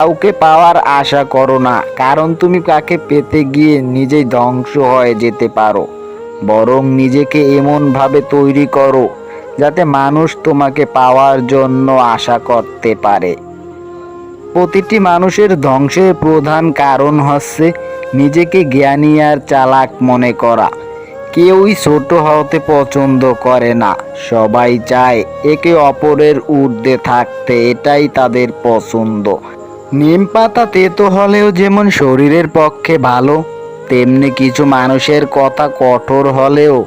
কাউকে পাওয়ার আশা করো না, কারণ তুমি কাকে পেতে গিয়ে নিজেই ধ্বংস হয়ে যেতে পারো। বরং নিজেকে এমনভাবে তৈরি করো, যাতে মানুষ তোমাকে পাওয়ার জন্য আশা করতে পারে। প্রতিটি মানুষের ধ্বংসের প্রধান কারণ হচ্ছে নিজেকে জ্ঞানী আর চালাক মনে করা। কেউই ছোট হতে পছন্দ করে না, সবাই চায় একে অপরের ঊর্ধ্বে থাকতে, এটাই তাদের পছন্দ। নিম পাতা তেতো হলেও যেমন শরীরের পক্ষে ভালো, তেমনি কিছু মানুষের কথা কঠোর হলেও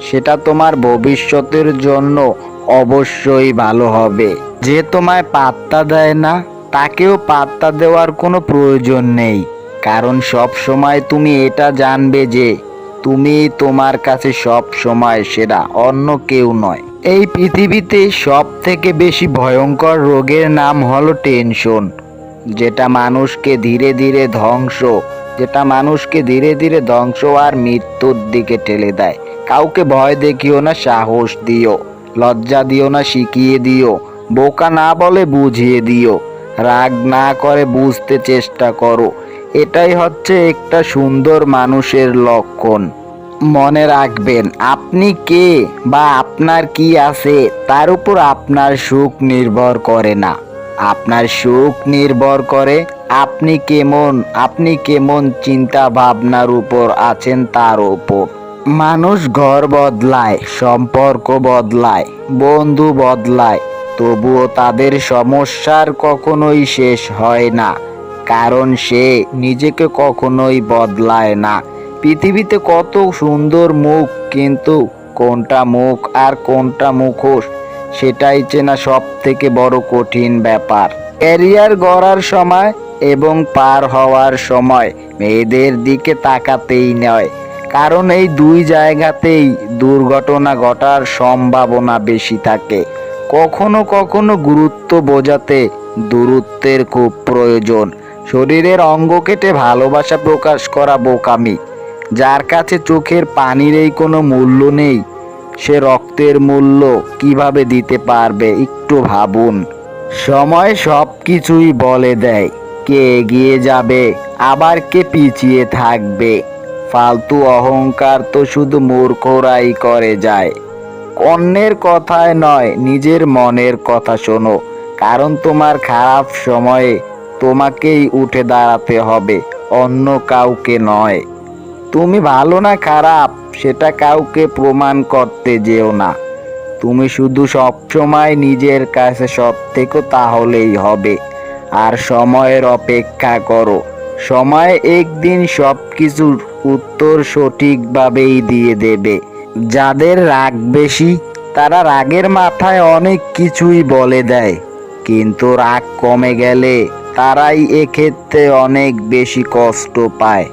সেটা তোমার ভবিষ্যতের জন্য অবশ্যই ভালো হবে। যে তোমায় পাত্তা দেয় না, তাকেও পাত্তা দেওয়ার কোনো প্রয়োজন নেই। কারণ সব সময় তুমি এটা জানবে যে তুমি তোমার কাছে সব সময় সেরা, অন্য কেউ নয়। এই পৃথিবীতে সব থেকে বেশি ভয়ঙ্কর রোগের নাম হলো টেনশন। যেটা মানুষকে ধীরে ধীরে ধ্বংস, যেটা মানুষকে ধীরে ধীরে ধ্বংস আর মৃত্যুর দিকে ঠেলে দেয়। কাউকে ভয় দেখিও না, সাহস দিও। লজ্জা দিও না, শিখিয়ে দিও। বোকা না বলে বুঝিয়ে দিও। রাগ না করে বুঝতে চেষ্টা করো। এটাই হচ্ছে একটা সুন্দর মানুষের লক্ষণ। মনে রাখবেন, আপনি কে বা আপনার কি আছে, তার উপর আপনার সুখ নির্ভর করে না। আপনার সুখ নির্ভর করে আপনি কেমন আপনি কেমন চিন্তা ভাবনার উপর আছেন তার উপর। মানুষ ঘর বদলায়, সম্পর্ক বদলায়, বন্ধু বদলায়, তবুও তাদের সমস্যার কখনোই শেষ হয় না, কারণ সে নিজেকে কখনোই বদলায় না। পৃথিবীতে কত সুন্দর মুখ, কিন্তু কোনটা মুখ আর কোনটা মুখোশ? সেটাই চেনা সব থেকে বড় কঠিন ব্যাপার। ক্যারিয়ার গড়ার সময় এবং পার হওয়ার সময় মেয়েদের দিকে তাকাতেই নয়, কারণ এই দুই জায়গাতেই দুর্ঘটনা ঘটার সম্ভাবনা বেশি থাকে। কখনো কখনো গুরুত্ব বোঝাতে দূরত্বের খুব প্রয়োজন। শরীরের অঙ্গ কেটে ভালোবাসা প্রকাশ করা বোকামি, যার কাছে চোখের পানির এই কোনো মূল্য নেই। সে রক্তের মূল্য কীভাবে দিতে পারবে একটু ভাবুন। সময় সব কিছুই বলে দেয়, কে এগিয়ে যাবে, আবার কে পিছিয়ে থাকবে। ফালতু অহংকার তো শুধু মূর্খরাই করে যায়। অন্যের কথায় নয়, নিজের মনের কথা শোনো, কারণ তোমার খারাপ সময়ে তোমাকেই উঠে দাঁড়াতে হবে, অন্য কাউকে নয়। তুমি ভালো না খারাপ, সেটা কাউকে প্রমাণ করতে যেও না। তুমি শুধু সবসময় নিজের কাছে সৎ থেকো, তাহলেই হবে। আর সময়ের অপেক্ষা করো। সময় একদিন সব কিছুর উত্তর সঠিকভাবেই দিয়ে দেবে। যাদের রাগ বেশি, তারা রাগের মাথায় অনেক কিছুই বলে দেয়। কিন্তু রাগ কমে গেলে তারাই এক্ষেত্রে অনেক বেশি কষ্ট পায়।